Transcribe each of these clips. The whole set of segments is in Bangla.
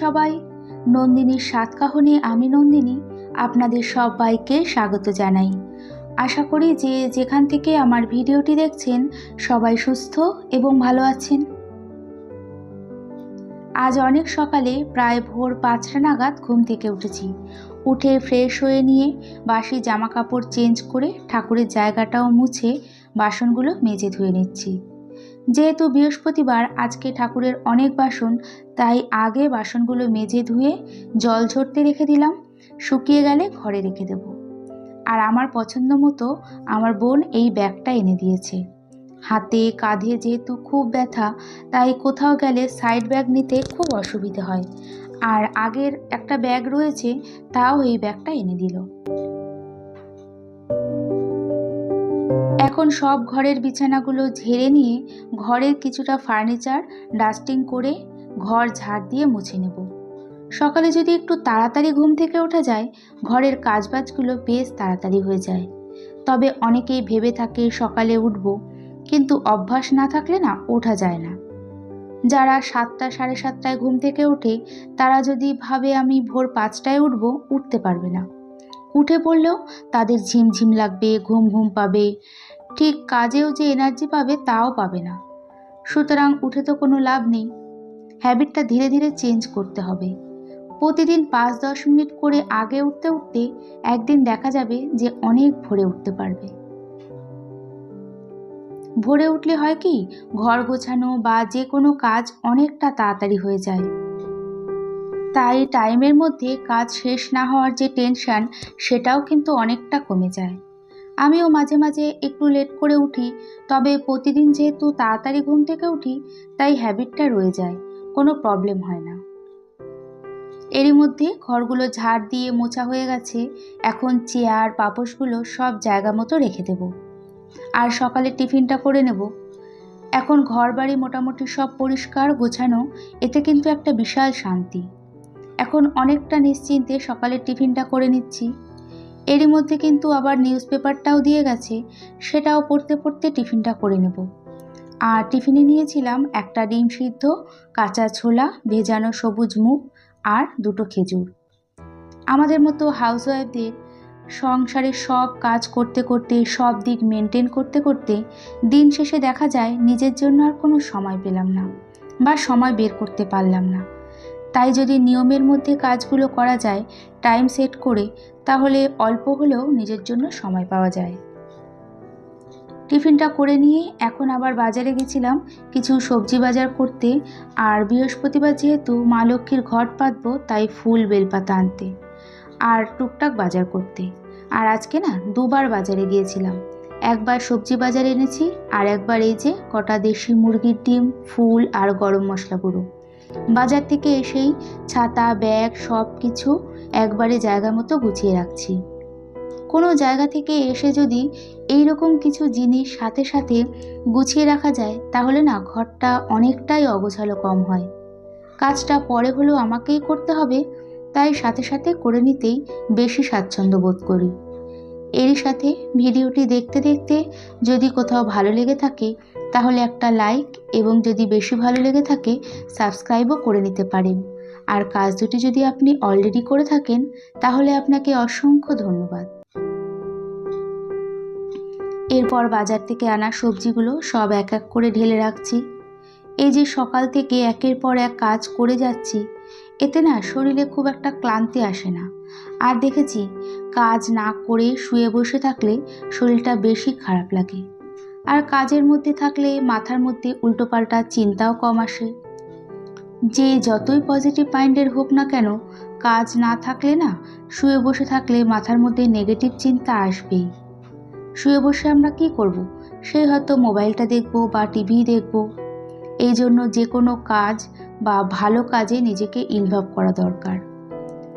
সবাই। নন্দিনীর সাতকাহনে আমি নন্দিনী আপনাদের সবাইকে স্বাগত জানাই। আশা করি যে যেখান থেকে আমার ভিডিওটি দেখছেন সবাই সুস্থ এবং ভালো আছেন। আজ অনেক সকালে প্রায় ভোর পাঁচটা নাগাদ ঘুম থেকে উঠেছি। উঠে ফ্রেশ হয়ে নিয়ে বাসি জামা কাপড় চেঞ্জ করে ঠাকুরের জায়গাটাও মুছে বাসনগুলো মেজে ধুয়ে নিচ্ছি। যেহেতু বৃহস্পতিবার, আজকে ঠাকুরের অনেক বাসন, তাই আগে বাসনগুলো মেজে ধুয়ে জল ঝরতে রেখে দিলাম। শুকিয়ে গেলে ঘরে রেখে দেব। আর আমার পছন্দ মতো আমার বোন এই ব্যাগটা এনে দিয়েছে। হাতে, কাঁধে যেহেতু খুব ব্যথা, তাই কোথাও গেলে সাইড ব্যাগ নিতে খুব অসুবিধে হয়। আর আগের একটা ব্যাগ রয়েছে, তাও এই ব্যাগটা এনে দিল। এখন সব ঘরের বিছানাগুলো ঝেড়ে নিয়ে ঘরের কিছুটা ফার্নিচার, ডাস্টিং করে ঘর ঝাড় দিয়ে মুছে নেব। সকালে যদি একটু তাড়াতাড়ি ঘুম থেকে ওঠা যায়, ঘরের কাজবাজগুলো বেশ তাড়াতাড়ি হয়ে যায়। তবে অনেকেই ভেবে থাকে সকালে উঠব, কিন্তু অভ্যাস না থাকলে না ওঠা যায় না। যারা সাতটা সাড়ে সাতটায় ঘুম থেকে ওঠে, তারা যদি ভাবে আমি ভোর পাঁচটায় উঠব, উঠতে পারবে না। উঠে পড়লেও তাদের ঝিমঝিম লাগবে, ঘুম ঘুম পাবে। ঠিক কাজেও যে এনার্জি পাবে তাও পাবে না। সুতরাং উঠে তো কোনো লাভ নেই। হ্যাবিটটা ধীরে ধীরে চেঞ্জ করতে হবে। প্রতিদিন পাঁচ দশ মিনিট করে আগে উঠতে উঠতে একদিন দেখা যাবে যে অনেক ভোরে উঠতে পারবে। ভোরে উঠলে হয় কি? ঘর গোছানো বা যে কোনো কাজ অনেকটা তাড়াতাড়ি হয়ে যায়। তাই টাইমের মধ্যে কাজ শেষ না হওয়ার যে টেনশান সেটাও কিন্তু অনেকটা কমে যায়। আমিও মাঝে মাঝে একটু লেট করে উঠি, তবে প্রতিদিন যেহেতু তাড়াতাড়ি ঘুম থেকে উঠি, তাই হ্যাবিটটা রয়ে যায়, কোনো প্রবলেম হয় না। এরই মধ্যে ঘরগুলো ঝাড় দিয়ে মোছা হয়ে গেছে, এখন চেয়ার পাপোশগুলো সব জায়গা মতো রেখে দেব। আর সকালে টিফিনটা করে নেব। এখন ঘর বাড়ি মোটামুটি সব পরিষ্কার, গোছানো, এতে কিন্তু একটা বিশাল শান্তি। এখন অনেকটা নিশ্চিন্তে সকালের টিফিনটা করে নিচ্ছি। এরই মধ্যে কিন্তু আবার নিউজ পেপারটাও দিয়ে গেছে, সেটাও পড়তে পড়তে টিফিনটা করে নেব। আর টিফিনে নিয়েছিলাম একটা ডিম সিদ্ধ, কাঁচা ছোলা, ভেজানো সবুজ মুখ আর দুটো খেজুর। আমাদের মতো হাউসওয়াইফদের সংসারের সব কাজ করতে করতে, সব দিক মেনটেন করতে করতে দিন শেষে দেখা যায় নিজের জন্য আর কোনো সময় পেলাম না বা সময় বের করতে পারলাম না। তাই যদি নিয়মের মধ্যে কাজগুলো করা যায় টাইম সেট করে, তাহলে অল্প হলেও নিজের জন্য সময় পাওয়া যায়। টিফিনটা করে নিয়ে এখন আবার বাজারে গেছিলাম কিছু সবজি বাজার করতে, আর বৃহস্পতিবার যেহেতু মা লক্ষ্মীর ঘট পাতবো, তাই ফুল, বেলপাতা আনতে, আর টুকটাক বাজার করতে। আর আজকে না, দুবার বাজারে গিয়েছিলাম। একবার সবজি বাজার এনেছি, আর একবার এই যে কটা দেশি মুরগির ডিম, ফুল আর গরম মশলা গুঁড়ো। বাজার থেকে এসেই ছাতা, ব্যাগ সব কিছু একবারে জায়গা মতো গুছিয়ে রাখছি। কোনো জায়গা থেকে এসে যদি এই রকম কিছু জিনিস সাথে সাথে গুছিয়ে রাখা যায়, তাহলে না ঘরটা অনেকটাই অগোছালো কম হয়। কাজটা পরে হলেও আমাকেই করতে হবে, তাই সাথে সাথে করে নিতেই বেশি স্বাচ্ছন্দ্য বোধ করি। এরই সাথে ভিডিওটি দেখতে দেখতে যদি কোথাও ভালো লেগে থাকে তাহলে একটা লাইক এবং যদি বেশি ভালো লেগে থাকে সাবস্ক্রাইবও করে নিতে পারেন। আর কাজ দুটি যদি আপনি অলরেডি করে থাকেন, তাহলে আপনাকে অসংখ্য ধন্যবাদ। এরপর বাজার থেকে আনা সবজিগুলো সব এক এক করে ঢেলে রাখছি। এই যে সকাল থেকে একের পর এক কাজ করে যাচ্ছি, এতে না শরীরে খুব একটা ক্লান্তি আসে না। আর দেখেছি, কাজ না করে শুয়ে বসে থাকলে শরীরটা বেশি খারাপ লাগে। আর কাজের মধ্যে থাকলে মাথার মধ্যে উল্টোপাল্টা চিন্তাও কম আসে। যে যতই পজিটিভ মাইন্ডের হোক না কেন, কাজ না থাকলে না, শুয়ে বসে থাকলে মাথার মধ্যে নেগেটিভ চিন্তা আসবেই। শুয়ে বসে আমরা কি করব। সেই হয়তো মোবাইলটা দেখব বা টিভি দেখব। এই জন্য যে কোনো কাজ বা ভালো কাজে নিজেকে ইনভলভ করা দরকার।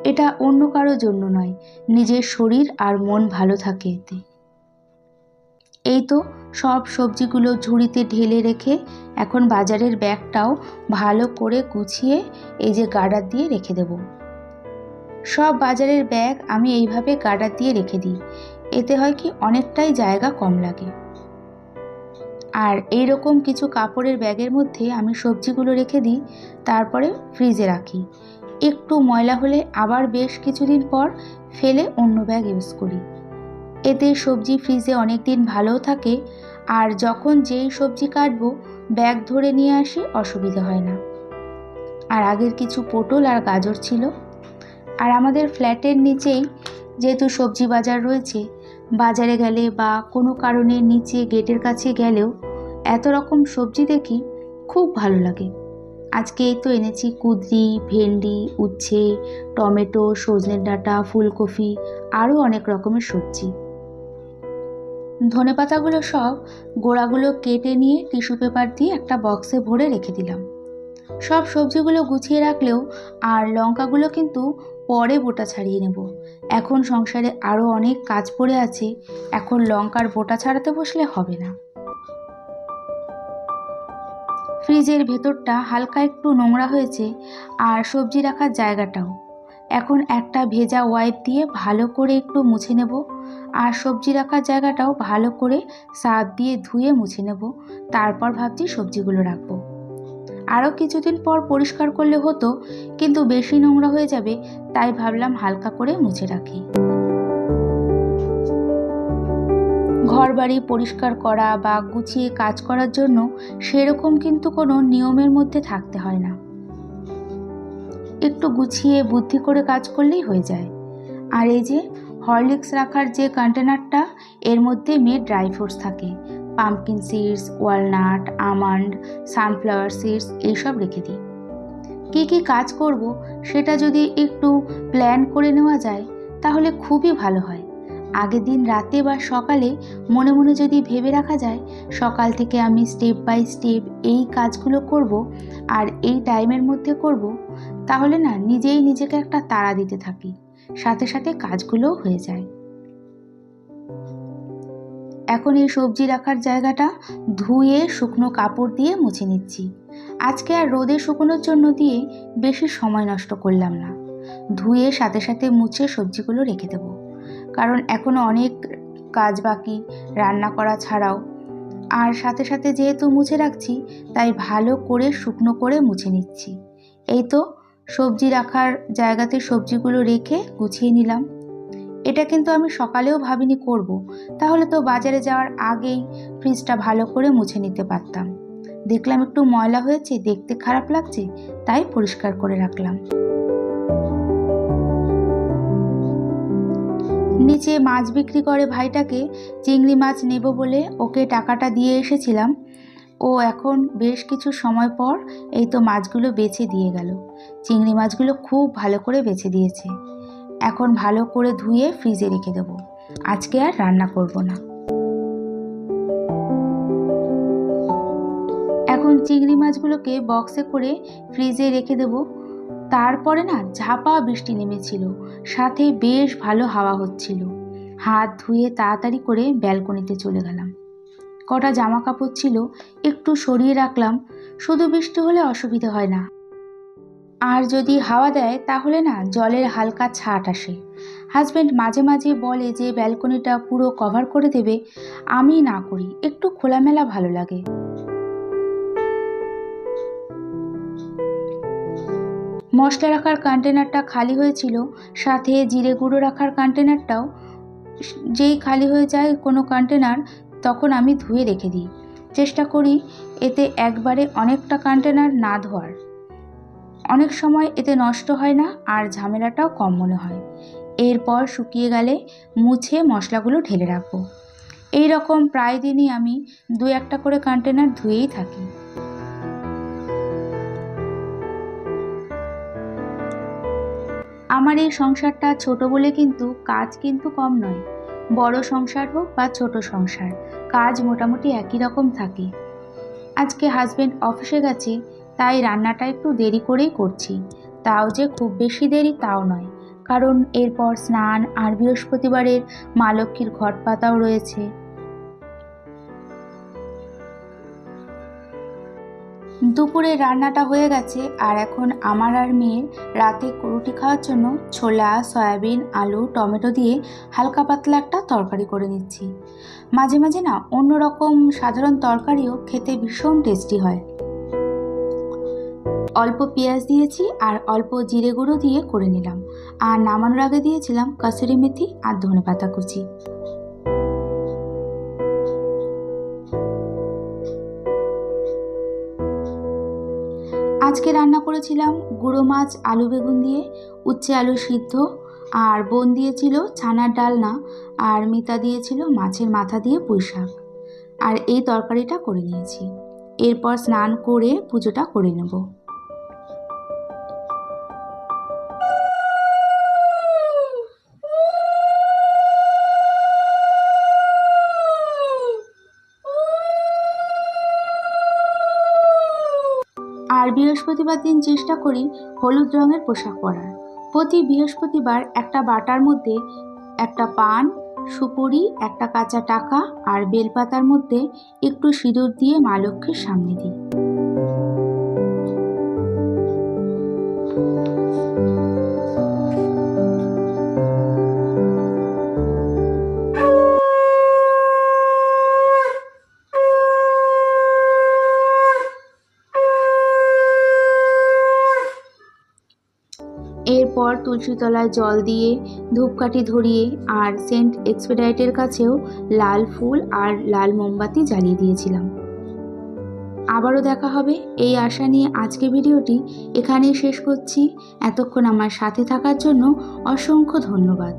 এটা অন্য কারোর জন্য নয়, নিজের শরীর আর মন ভালো থাকে এতে। এই তো সব সবজিগুলো ঝুড়িতে ঢেলে রেখে এখন বাজারের ব্যাগটাও ভালো করে গুছিয়ে এই যে গার্ডার দিয়ে রেখে দেব। সব বাজারের ব্যাগ আমি এইভাবে গার্ডার দিয়ে রেখে দিই। এতে হয় কি অনেকটাই জায়গা কম লাগে। আর এই রকম কিছু কাপড়ের ব্যাগের মধ্যে আমি সবজিগুলো রেখে দিই, তারপরে ফ্রিজে রাখি। একটু ময়লা হলে আবার বেশ কিছুদিন পর ফেলে অন্য ব্যাগ ইউজ করি। এতে সবজি ফ্রিজে অনেক দিন ভালোও থাকে, আর যখন যেই সবজি কাটবো, ব্যাগ ধরে নিয়ে আসি, অসুবিধা হয় না। আর আগের কিছু পটল আর গাজর ছিল। আর আমাদের ফ্ল্যাটের নিচেই যেহেতু সবজি বাজার রয়েছে, বাজারে গেলে বা কোনো কারণে নিচে গেটের কাছে গেলেও এত রকম সবজি দেখি খুব ভালো লাগে। আজকে এই তো এনেছি কুদরি, ভেন্ডি, উচ্ছে, টমেটো সজনের ডাঁটা, ফুলকপি, আরও অনেক রকমের সবজি। ধনে পাতাগুলো সব গোড়াগুলো কেটে নিয়ে টিস্যু পেপার দিয়ে একটা বক্সে ভরে রেখে দিলাম। সব সবজিগুলো গুছিয়ে রাখলেও আর লঙ্কাগুলো কিন্তু পরে বোটা ছাড়িয়ে নেব। এখন সংসারে আরও অনেক কাজ পড়ে আছে, এখন লঙ্কার বোটা ছাড়াতে বসলে হবে না। ফ্রিজের ভেতরটা হালকা একটু নোংরা হয়েছে আর সবজি রাখার জায়গাটাও। এখন একটা ভেজা ওয়াইপ দিয়ে ভালো করে একটু মুছে নেব। আর সবজি রাখার জায়গাটাও ভালো করে সার্ফ দিয়ে ধুয়ে মুছে নেব। তারপর ভাবছি সবজিগুলো রাখব। আরও কিছুদিন পর পরিষ্কার করলে হতো, কিন্তু বেশি নোংরা হয়ে যাবে, তাই ভাবলাম হালকা করে মুছে রাখি। ঘর বাড়ি পরিষ্কার করা বা গুছিয়ে কাজ করার জন্য সেরকম কিন্তু কোনো নিয়মের মধ্যে থাকতে হয় না। একটু গুছিয়ে বুদ্ধি করে কাজ করলেই হয়ে যায়। আর এই যে হরলিক্স রাখার যে কন্টেনারটা, এর মধ্যে মেয়ে ড্রাই ফ্রুটস থাকে। Pumpkin seeds, walnut, almond, sunflower seeds, এইসব রেখে দিই। কী কী কাজ করব, সেটা যদি একটু প্ল্যান করে নেওয়া যায়, তাহলে খুবই ভালো হয়। আগের দিন রাতে বা সকালে মনে মনে যদি ভেবে রাখা যায়, সকাল থেকে আমি স্টেপ বাই স্টেপ এই কাজগুলো করব আর এই টাইমের মধ্যে করব, তাহলে না, নিজেই নিজেকে একটা তাড়া দিতে থাকি। সাথে সাথে কাজগুলোও হয়ে যায়। এখন এই সবজি রাখার জায়গাটা ধুয়ে শুকনো কাপড় দিয়ে মুছে নিচ্ছি। আজকে আর রোদে শুকনোর জন্য দিয়ে বেশি সময় নষ্ট করলাম না। ধুয়ে সাথে সাথে মুছে সবজিগুলো রেখে দেব। কারণ এখনও অনেক কাজ বাকি রান্না করা ছাড়াও। আর সাথে সাথে যেহেতু মুছে রাখছি, তাই ভালো করে শুকনো করে মুছে নিচ্ছি। এই তো সবজি রাখার জায়গাতে সবজিগুলো রেখে গুছিয়ে নিলাম। এটা কিন্তু আমি সকালেও ভাবিনি করব। তাহলে তো বাজারে যাওয়ার আগেই ফ্রিজটা ভালো করে মুছে নিতে পারতাম। দেখলাম একটু ময়লা হয়েছে, দেখতে খারাপ লাগছে, তাই পরিষ্কার করে রাখলাম। নিচে মাছ বিক্রি করে ভাইটাকে চিংড়ি মাছ নেব বলে ওকে টাকাটা দিয়ে এসেছিলাম। ও এখন বেশ কিছু সময় পর এই তো মাছগুলো বেছে দিয়ে গেল। চিংড়ি মাছগুলো খুব ভালো করে বেছে দিয়েছে। এখন ভালো করে ধুয়ে ফ্রিজে রেখে দেবো। আজকে আর রান্না করব না। এখন চিংড়ি মাছগুলোকে বক্সে করে ফ্রিজে রেখে দেবো। তারপরে না ঝাপা বৃষ্টি নেমেছিল। সাথে বেশ ভালো হাওয়া হচ্ছিল। হাত ধুয়ে তাড়াতাড়ি করে ব্যালকনিতে চলে গেলাম। কটা জামা কাপড় ছিল একটু সরিয়ে রাখলাম, শুধু বৃষ্টি হলে অসুবিধে হয় না। আর যদি হাওয়া দেয়, তাহলে না জলের হালকা ছাট আসে। হাজব্যান্ড মাঝে মাঝে বলে যে ব্যালকনিটা পুরো কভার করে দেবে, আমি না করি, একটু খোলামেলা ভালো লাগে। মশলা রাখার কন্টেনারটা খালি হয়েছিল, সাথে জিরে গুঁড়ো রাখার কন্টেনারটাও যেই খালি হয়ে যায় কোনো কন্টেনার তখন আমি ধুয়ে রেখে দিই। চেষ্টা করি এতে একবারে অনেকটা কন্টেনার না ধোয়ার। অনেক সময় এতে নষ্ট হয় না, আর ঝামেলাটাও কম মনে হয়। এরপর শুকিয়ে গেলে মুছে মশলাগুলো ঢেলে রাখব। এই রকম প্রায় দিনই আমি দু একটা করে কন্টেনার ধুয়েই থাকি। আমার এই সংসারটা ছোট বলে কিন্তু কাজ কিন্তু কম নয়। বড় সংসার হোক বা ছোট সংসার, কাজ মোটামুটি একই রকম থাকে। আজকে হাজব্যান্ড অফিসে গেছে, তাই রান্নাটা একটু দেরি করেই করছি। তাও যে খুব বেশি দেরি তাও নয়। কারণ এরপর স্নান আর বৃহস্পতিবারের মা লক্ষ্মীর ঘট পাতাও রয়েছে। দুপুরে রান্নাটা হয়ে গেছে আর এখন আমার আর মেয়ের রাতে রুটি খাওয়ার জন্য ছোলা, সয়াবিন, আলু, টমেটো দিয়ে হালকা পাতলা একটা তরকারি করে নিচ্ছি। মাঝে মাঝে না অন্যরকম সাধারণ তরকারিও খেতে ভীষণ টেস্টি হয়। অল্প পেঁয়াজ দিয়েছি আর অল্প জিরে গুঁড়ো দিয়ে করে নিলাম। আর নামানোর আগে দিয়েছিলাম কাসুরি মেথি আর ধনে পাতা কুচি। আজকে রান্না করেছিলাম গুঁড়ো মাছ, আলু বেগুন দিয়ে, উচ্ছে আলু সিদ্ধ, আর বোন দিয়েছিল ছানার ডালনা, আর মিতা দিয়েছিল মাছের মাথা দিয়ে পুঁইশাক আর এই তরকারিটা করে নিয়েছি। এরপর স্নান করে পুজোটা করে নেব। বৃহস্পতিবার দিন চেষ্টা করি হলুদ রঙের পোশাক পরার। প্রতি বৃহস্পতিবার একটা বাটার মধ্যে একটা পান, সুপুরি, একটা কাঁচা টাকা আর বেলপাতার মধ্যে একটু সিঁদুর দিয়ে মা লক্ষ্মীর সামনে দিই। এরপর তুলসী তলায় জল দিয়ে ধূপকাঠি ধরিয়ে আর সেন্ট এক্সপেডাইটের কাছেও লাল ফুল আর লাল মোমবাতি জ্বালিয়ে দিয়েছিলাম। আবারও দেখা হবে। এই আশা নিয়ে আজকে ভিডিওটি এখানেই শেষ করছি। এতক্ষণ আমার সাথে থাকার জন্য অসংখ্য ধন্যবাদ।